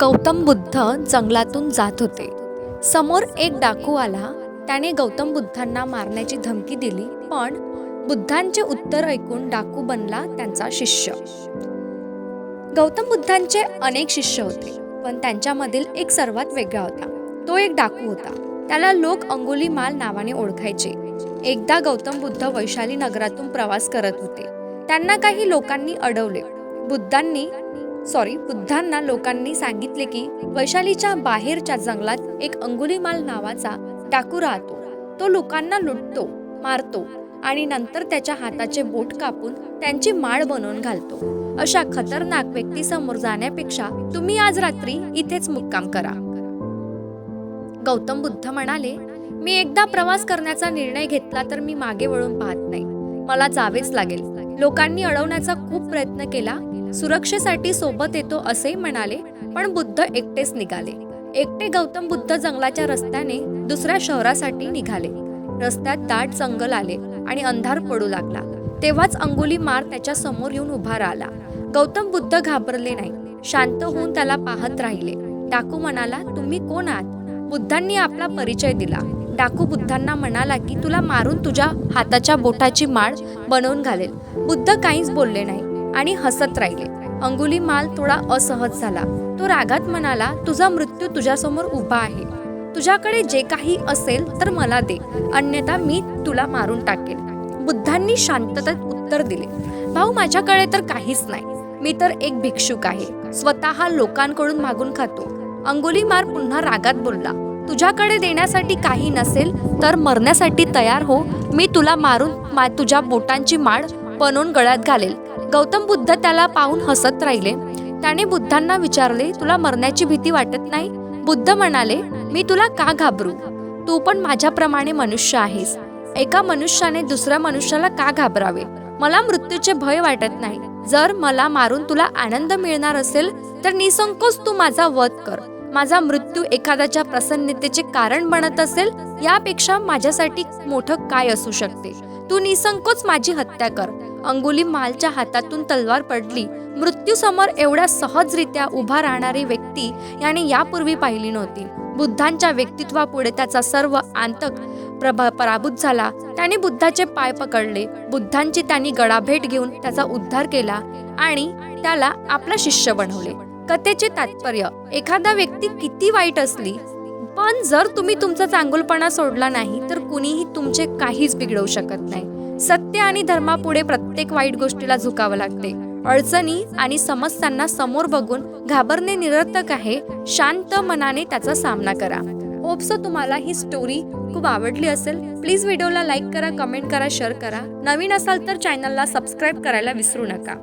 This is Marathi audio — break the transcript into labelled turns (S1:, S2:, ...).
S1: गौतम बुद्ध जंगलातून जात होते. समोर एक डाकू आला. त्याने गौतम बुद्धांना मारण्याची धमकी दिली पण बुद्धांचे उत्तर ऐकून डाकू बनला त्यांचा शिष्य. गौतम बुद्धांचे अनेक शिष्य होते पण त्यांच्यामधील एक सर्वात वेगळा होता. तो एक डाकू होता. त्याला लोक अंगुली माल नावाने ओळखायचे. एकदा गौतम बुद्ध वैशाली नगरातून प्रवास करत होते. त्यांना काही लोकांनी अडवले. बुद्धांनी सॉरी बुद्धांना लोकांनी सांगितले की वैशालीच्या बाहेरच्या जंगलात एक अंगुलीमाल नावाचा डाकू राहतो. तो लोकांना लुटतो मारतो आणि नंतर त्याच्या हाताचे बोट कापून त्यांची माळ बनवून घालतो. अशा खतरनाक व्यक्तीसमोर जाण्यापेक्षा तुम्ही आज रात्री इथेच मुक्काम करा. गौतम बुद्ध म्हणाले मी एकदा प्रवास करण्याचा निर्णय घेतला तर मी मागे वळून पाहत नाही. मला जावेच लागेल. लोकांनी अडवण्याचा खूप प्रयत्न केला सुरक्षेसाठी सोबत येतो असेही म्हणाले पण बुद्ध एकटेच निघाले. एकटे गौतम बुद्ध जंगलाच्या रस्त्याने दुसऱ्या शहरासाठी निघाले. रस्त्यात दाट जंगल आले आणि अंधार पडू लागला. तेव्हाच अंगुली मार त्याच्यासमोर येऊन उभा राहिला. गौतम बुद्ध घाबरले नाही. शांत होऊन त्याला पाहत राहिले. डाकू म्हणाला तुम्ही कोण आहात? बुद्धांनी आपला परिचय दिला. डाकू बुद्धांना म्हणाला की तुला मारून तुझ्या हाताच्या बोटाची माळ बनवून घालेल. बुद्ध काहीच बोलले नाही. आणि हसत राहिले. अंगुली माल थोडा असहज झाला. तो रागात म्हणाला तुझा मृत्यू तुझ्यासमोर उभा आहे. तुझ्याकडे जे काही असेल तर मला दे. अन्यथा मी तुला मारून टाकेन. बुद्धांनी शांततेत उत्तर दिले भाऊ माझ्याकडे तर काहीच नाही. मी तर एक भिक्षुक आहे. स्वतः लोकांकडून मागून खातो. अंगुली मार पुन्हा रागात बोलला तुझ्याकडे देण्यासाठी काही नसेल तर मरण्यासाठी तयार हो. मी तुला मारून मा तुझ्या बोटांची माळ बनवून गळ्यात घालेल. गौतम बुद्ध त्याला पाहून हसत राहिले. त्याने बुद्धांना विचारले तुला मरण्याची भीती वाटत नाही? बुद्ध म्हणाले मी तुला का घाबरू? तू पण माझ्याप्रमाणे मनुष्य आहेस. एका मनुष्याने दुसऱ्या मनुष्याला का घाबरावे? मला मृत्यूचे भय वाटत नाही. जर मला मारून तुला आनंद मिळणार असेल तर निसंकोच तू माझा वध कर. माझा मृत्यू एखाद्याच्या प्रसन्नतेचे कारण बनत असेल यापेक्षा माझ्यासाठी मोठं काय असू शकते? तू निसंकोच माझी हत्या कर. अंगुली मालच्या हातातून तलवार पडली. मृत्यूसमोर एवढ्या सहजरित्या उभा राहणारी व्यक्ती याने यापूर्वी पाहिली नव्हती. बुद्धांच्या व्यक्तित्वापुढे त्याचा सर्व आंतक प्रभा पराभूत झाला. त्याने बुद्धाचे पाय पकडले. बुद्धांची त्यांनी गळाभेट घेऊन त्याचा उद्धार केला आणि त्याला आपला शिष्य बनवले. कथेचे तात्पर्य एखादा व्यक्ती किती वाईट असली पण जर तुम्ही तुमचा चांगुलपणा सोडला नाही तर कुणीही तुमचे काहीच बिघडवू शकत नाही. सत्य आणि धर्मापुढे प्रत्येक वाईट गोष्टीला झुकावं लागते. अडचणी आणि समस्यांना समोर बघून घाबरणे निरर्थक आहे. शांत मनाने त्याचा सामना करा. होपसो तुम्हाला ही स्टोरी खूप आवडली असेल. प्लीज व्हिडिओला लाईक करा कमेंट करा शेअर करा. नवीन असाल तर चॅनलला सबस्क्राईब करायला विसरू नका.